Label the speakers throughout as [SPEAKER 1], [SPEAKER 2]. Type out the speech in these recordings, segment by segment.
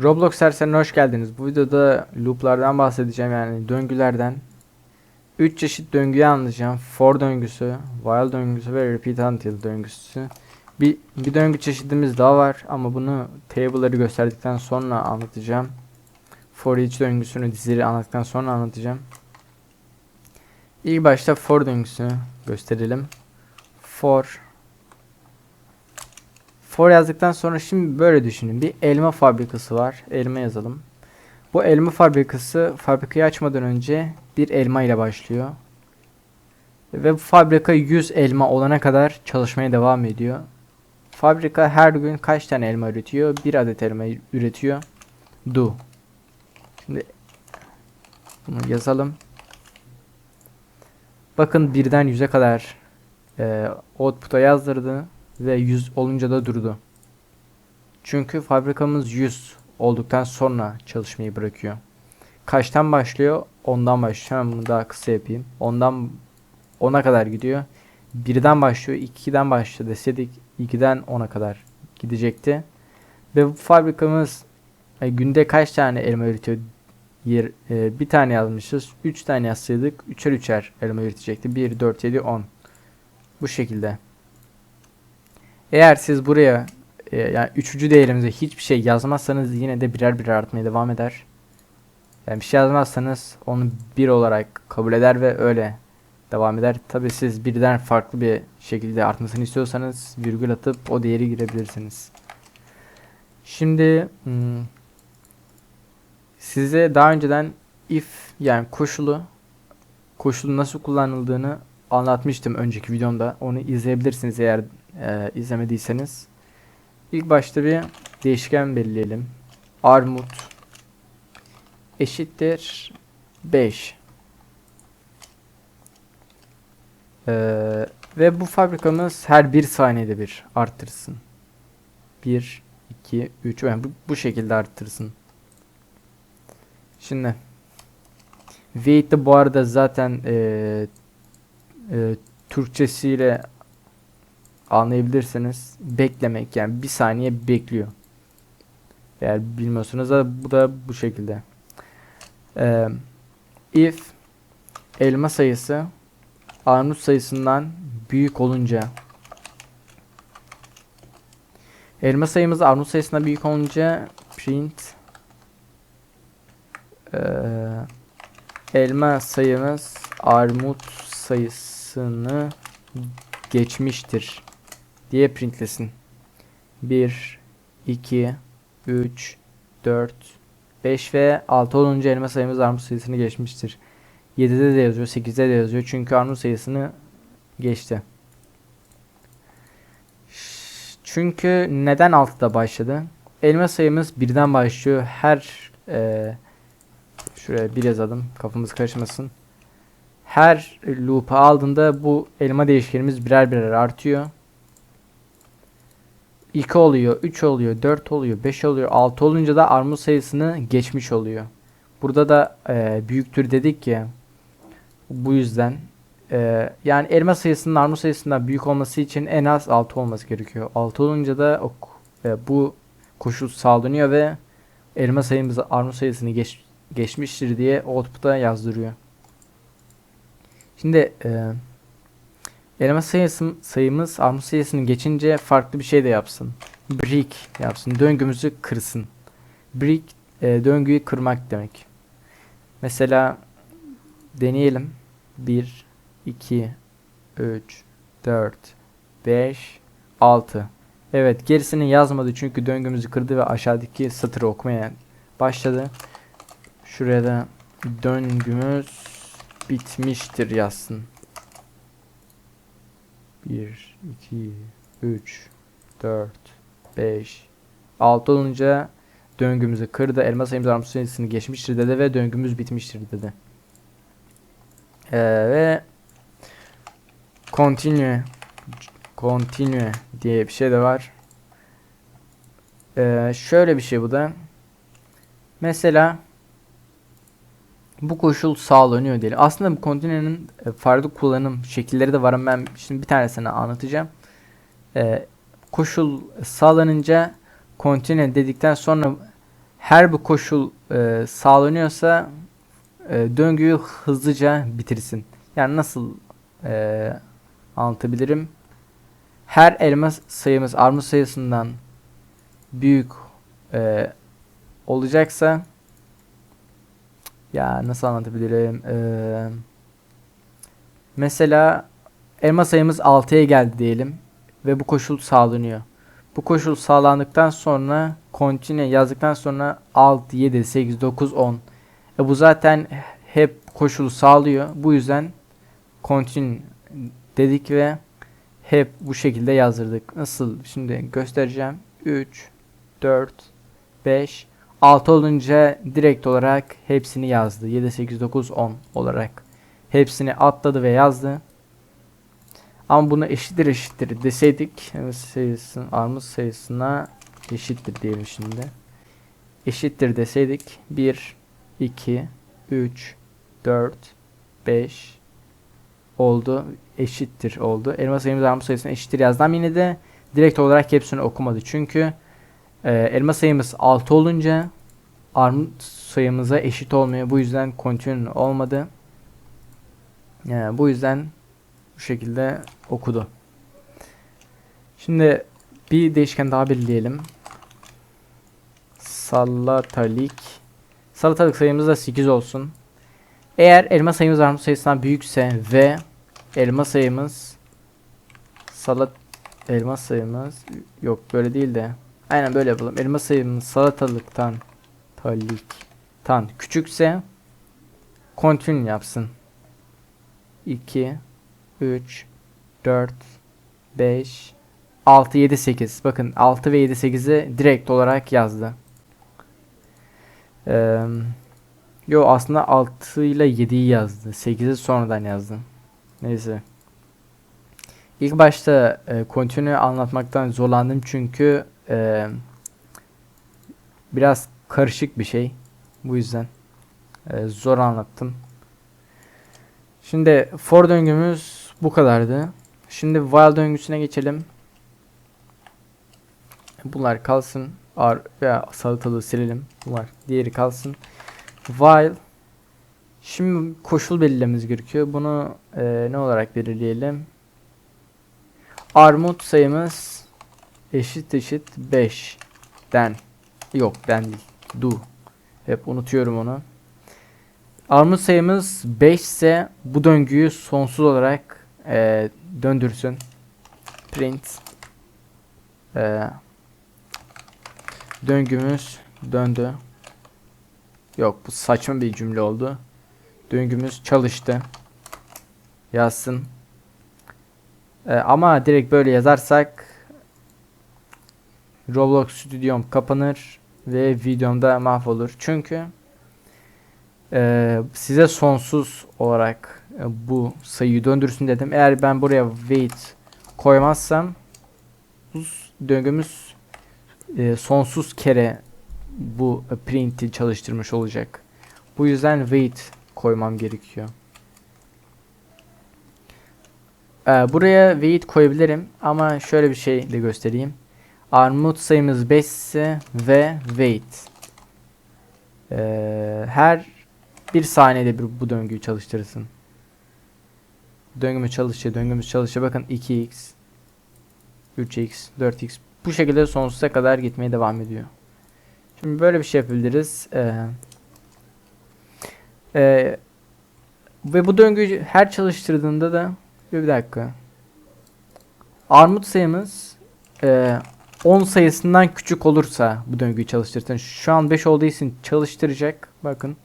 [SPEAKER 1] Roblox serserine hoş geldiniz. Bu videoda looplardan bahsedeceğim yani döngülerden. 3 çeşit döngüyü anlatacağım. For döngüsü, while döngüsü ve repeat until döngüsü. Bir, bir döngü çeşidimiz daha var ama bunu table'ları gösterdikten sonra anlatacağım. For each döngüsünü dizileri anlattıktan sonra anlatacağım. İlk başta for döngüsünü gösterelim. For For yazdıktan sonra şimdi böyle düşünün. Bir elma fabrikası var. Elma yazalım. Bu elma fabrikası fabrikayı açmadan önce bir elma ile başlıyor. Ve bu fabrika 100 elma olana kadar çalışmaya devam ediyor. Fabrika her gün kaç tane elma üretiyor? Bir adet elma üretiyor. Do. Şimdi bunu yazalım. Bakın birden 100'e kadar e, output'a yazdırdı ve 100 olunca da durdu. Çünkü fabrikamız 100 olduktan sonra çalışmayı bırakıyor. Kaçtan başlıyor? Ondan başlıyor. Hemen bunu daha kısa yapayım. Ondan 10'a kadar gidiyor. Birden başlıyor. 2'den başlıyor deseydik 2'den 10'a kadar gidecekti. Ve bu fabrikamız e, günde kaç tane elma üretiyor? Yer, e, bir tane yazmışız. 3 tane yazsaydık 3'er 3'er elma üretecekti. 1, 4, 7, 10. Bu şekilde. Eğer siz buraya e, yani üçüncü değerimize hiçbir şey yazmazsanız yine de birer birer artmaya devam eder. Yani bir şey yazmazsanız onu bir olarak kabul eder ve öyle devam eder. Tabi siz birden farklı bir şekilde artmasını istiyorsanız virgül atıp o değeri girebilirsiniz. Şimdi hmm, size daha önceden if yani koşulu koşulu nasıl kullanıldığını anlatmıştım önceki videomda. Onu izleyebilirsiniz eğer e, izlemediyseniz. İlk başta bir değişken belirleyelim. Armut eşittir 5. Ee, ve bu fabrikamız her bir saniyede bir arttırsın. 1, 2, 3 yani bu, şekilde arttırsın. Şimdi wait de bu arada zaten e, e, Türkçesiyle anlayabilirsiniz. Beklemek yani bir saniye bekliyor. Eğer bilmiyorsanız da bu da bu şekilde. Ee, if elma sayısı armut sayısından büyük olunca elma sayımız armut sayısından büyük olunca print ee, elma sayımız armut sayısını geçmiştir diye printlesin. 1 2 3 4 5 ve 6 olunca elma sayımız armut sayısını geçmiştir. 7'de de yazıyor, 8'de de yazıyor. Çünkü armut sayısını geçti. Çünkü neden 6'da başladı? Elma sayımız birden başlıyor. Her e, şuraya bir yazalım kafamız karışmasın. Her loop'u aldığında bu elma değişkenimiz birer birer artıyor. 2 oluyor, 3 oluyor, 4 oluyor, 5 oluyor, 6 olunca da armut sayısını geçmiş oluyor. Burada da e, büyüktür dedik ya. Bu yüzden e, yani elma sayısının armut sayısından büyük olması için en az 6 olması gerekiyor. 6 olunca da o, e, bu koşul sağlanıyor ve elma sayımız armut sayısını geç, geçmiştir diye output'a yazdırıyor. Şimdi e, elma sayısı, sayımız armut sayısını geçince farklı bir şey de yapsın. Break yapsın. Döngümüzü kırsın. Break e, döngüyü kırmak demek. Mesela deneyelim. 1 2 3 4 5 6 Evet gerisini yazmadı çünkü döngümüzü kırdı ve aşağıdaki satırı okumaya başladı. Şuraya da döngümüz bitmiştir yazsın. 1, 2, 3, 4, 5, 6 olunca döngümüzü kırdı. Elma sayımız armut sayısını geçmiştir dedi ve döngümüz bitmiştir dedi. Ee, ve continue continue diye bir şey de var. Ee, şöyle bir şey bu da. Mesela bu koşul sağlanıyor diyelim. Aslında bu kontinenin e, farklı kullanım şekilleri de var ama ben şimdi bir tanesini anlatacağım. Ee, koşul sağlanınca kontine dedikten sonra her bu koşul e, sağlanıyorsa e, döngüyü hızlıca bitirsin. Yani nasıl e, anlatabilirim? Her elma sayımız armut sayısından büyük e, olacaksa ya nasıl anlatabilirim? E, mesela elma sayımız 6'ya geldi diyelim ve bu koşul sağlanıyor. Bu koşul sağlandıktan sonra continue yazdıktan sonra 6, 7, 8, 9, 10. E bu zaten hep koşulu sağlıyor. Bu yüzden continue dedik ve hep bu şekilde yazdırdık. Nasıl? Şimdi göstereceğim. 3, 4, 5, 6 olunca direkt olarak hepsini yazdı. 7, 8, 9, 10 olarak. Hepsini atladı ve yazdı. Ama buna eşittir eşittir deseydik sayısın, armut sayısına eşittir diyelim şimdi. Eşittir deseydik 1, 2, 3, 4, 5 oldu. Eşittir oldu. Elma sayımız armut sayısına eşittir yazdım. Yine de direkt olarak hepsini okumadı. Çünkü e, elma sayımız 6 olunca armut sayımıza eşit olmuyor. Bu yüzden continue olmadı. Yani bu yüzden bu şekilde okudu. Şimdi bir değişken daha belirleyelim. Salatalık. Salatalık sayımız da 8 olsun. Eğer elma sayımız armut sayısından büyükse ve elma sayımız salat elma sayımız yok böyle değil de aynen böyle yapalım. Elma sayımız salatalıktan taliktan küçükse continue yapsın. 2 3 4 5 6 7 8 bakın 6 ve 7 8'i direkt olarak yazdı. Ee, yo aslında 6 ile 7'yi yazdı. 8'i sonradan yazdı. Neyse. İlk başta e, continue anlatmaktan zorlandım çünkü e, biraz karışık bir şey. Bu yüzden e, zor anlattım. Şimdi for döngümüz bu kadardı. Şimdi while döngüsüne geçelim. Bunlar kalsın. Ar veya salatalığı silelim. Bunlar diğeri kalsın. While Şimdi koşul belirlememiz gerekiyor. Bunu e, ne olarak belirleyelim? Armut sayımız eşit eşit 5 den. Yok den değil. Do. Hep unutuyorum onu. Armut sayımız 5 ise bu döngüyü sonsuz olarak e, döndürsün. Print. E, döngümüz döndü. Yok bu saçma bir cümle oldu. Döngümüz çalıştı. Yazsın. E, ama direkt böyle yazarsak Roblox stüdyom kapanır ve videomda mahvolur. Çünkü e, size sonsuz olarak e, bu sayıyı döndürsün dedim. Eğer ben buraya wait koymazsam bu döngümüz e, sonsuz kere bu print'i çalıştırmış olacak. Bu yüzden wait koymam gerekiyor. Ee, buraya wait koyabilirim ama şöyle bir şey de göstereyim. Armut sayımız 5 ise ve wait. Ee, her bir saniyede bir bu döngüyü çalıştırırsın. Döngümüz çalışıyor, döngümüz çalışıyor. Bakın 2x, 3x, 4x bu şekilde sonsuza kadar gitmeye devam ediyor. Şimdi böyle bir şey yapabiliriz. Ee, ee, ve bu döngüyü her çalıştırdığında da bir dakika. Armut sayımız e, 10 sayısından küçük olursa bu döngüyü çalıştırırsan. Şu an 5 olduğu için çalıştıracak. Bakın.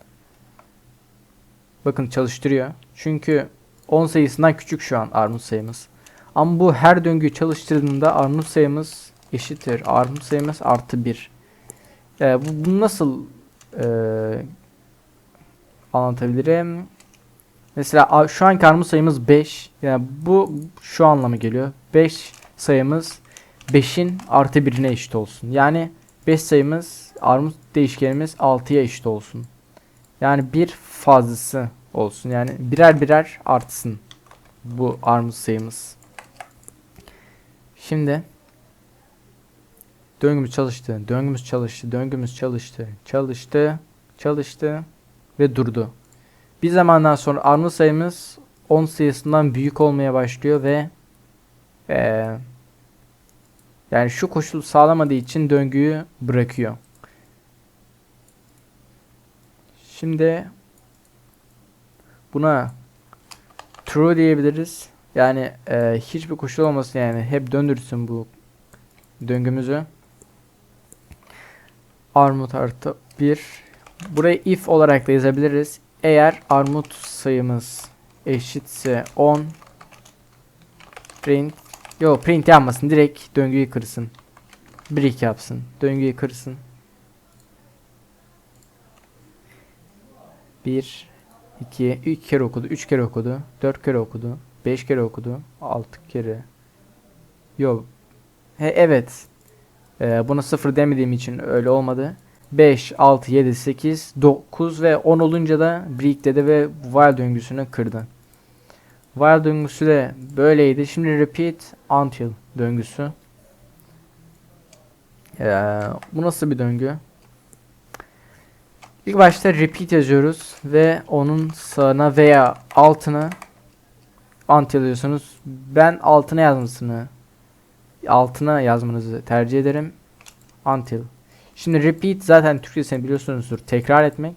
[SPEAKER 1] Bakın çalıştırıyor. Çünkü 10 sayısından küçük şu an armut sayımız. Ama bu her döngüyü çalıştırdığında armut sayımız eşittir. Armut sayımız artı 1. Ee, bu, bunu nasıl e, anlatabilirim? Mesela şu anki armut sayımız 5. Yani bu şu anlama geliyor. 5 sayımız 5'in artı 1'ine eşit olsun. Yani 5 sayımız armut değişkenimiz 6'ya eşit olsun. Yani bir fazlası olsun. Yani birer birer artsın bu armut sayımız. Şimdi Döngümüz çalıştı. Döngümüz çalıştı. Döngümüz çalıştı. Çalıştı. Çalıştı. Ve durdu. Bir zamandan sonra armut sayımız 10 sayısından büyük olmaya başlıyor ve eee, yani şu koşul sağlamadığı için döngüyü bırakıyor. Şimdi buna true diyebiliriz. Yani eee, hiçbir koşul olmasın yani hep döndürsün bu döngümüzü. Armut artı 1. Burayı if olarak da yazabiliriz. Eğer armut sayımız eşitse 10 print Yo print yapmasın direkt döngüyü kırsın. Break yapsın. Döngüyü kırsın. 1 2 2 kere okudu, 3 kere okudu, 4 kere okudu, 5 kere okudu, 6 kere. Yo. He evet. Ee, buna 0 demediğim için öyle olmadı. 5, 6, 7, 8, 9 ve 10 olunca da break dedi ve while döngüsünü kırdı. While döngüsü de böyleydi. Şimdi repeat until döngüsü. Ee, bu nasıl bir döngü? İlk başta repeat yazıyoruz ve onun sağına veya altına until yazıyorsunuz. Ben altına yazmasını altına yazmanızı tercih ederim. Until. Şimdi repeat zaten Türkçesini biliyorsunuzdur. Tekrar etmek.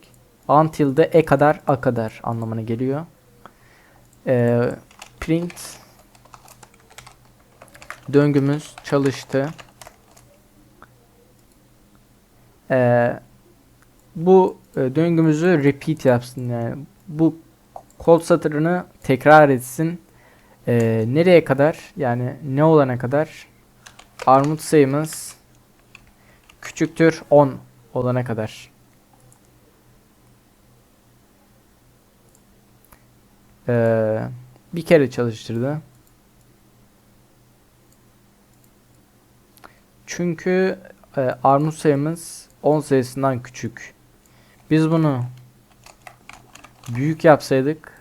[SPEAKER 1] Until de e kadar a kadar anlamına geliyor. Ee, print döngümüz çalıştı. Ee, bu e, döngümüzü repeat yapsın yani bu kod satırını tekrar etsin. Ee, nereye kadar yani ne olana kadar armut sayımız küçüktür 10 olana kadar. Ee, bir kere çalıştırdı. Çünkü e, armut sayımız 10 sayısından küçük. Biz bunu büyük yapsaydık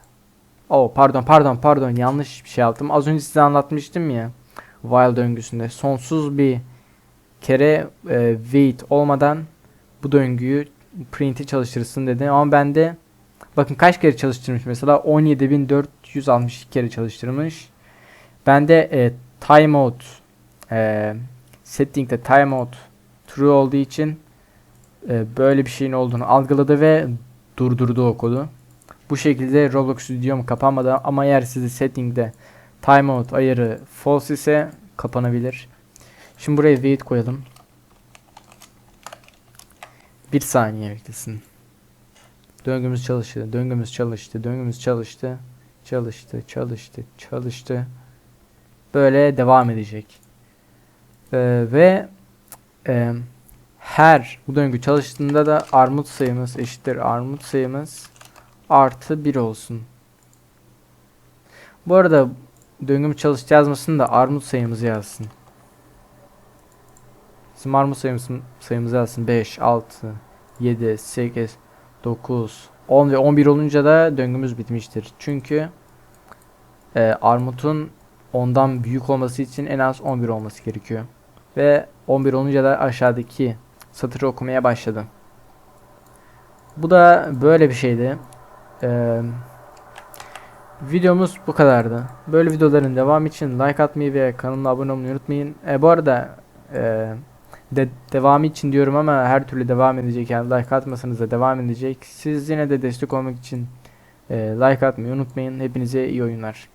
[SPEAKER 1] Oh pardon pardon pardon yanlış bir şey yaptım. Az önce size anlatmıştım ya while döngüsünde sonsuz bir kere e, wait olmadan bu döngüyü print'i çalıştırırsın dedi ama bende bakın kaç kere çalıştırmış mesela 17462 kere çalıştırmış. Bende e, timeout e, setting'de timeout true olduğu için e, böyle bir şeyin olduğunu algıladı ve durdurdu o kodu. Bu şekilde Roblox Studio'm kapanmadı ama eğer sizi setting'de timeout ayarı false ise kapanabilir. Şimdi buraya wait koyalım. Bir saniye beklesin. Döngümüz çalıştı, döngümüz çalıştı, döngümüz çalıştı, çalıştı, çalıştı, çalıştı. Böyle devam edecek. Ee, ve e, her bu döngü çalıştığında da armut sayımız eşittir armut sayımız artı 1 olsun. Bu arada döngümüz çalıştı yazmasın da armut sayımızı yazsın. Bizim armut sayımız, sayımızı yazsın. 5, 6, 7, 8, 9, 10 ve 11 olunca da döngümüz bitmiştir. Çünkü e, armutun ondan büyük olması için en az 11 olması gerekiyor. Ve 11 olunca da aşağıdaki satırı okumaya başladı. Bu da böyle bir şeydi. Ee, videomuz bu kadardı. Böyle videoların devamı için like atmayı ve kanalıma abone olmayı unutmayın. E, bu arada e, de, devamı için diyorum ama her türlü devam edecek. Yani like atmasanız da devam edecek. Siz yine de destek olmak için e, like atmayı unutmayın. Hepinize iyi oyunlar.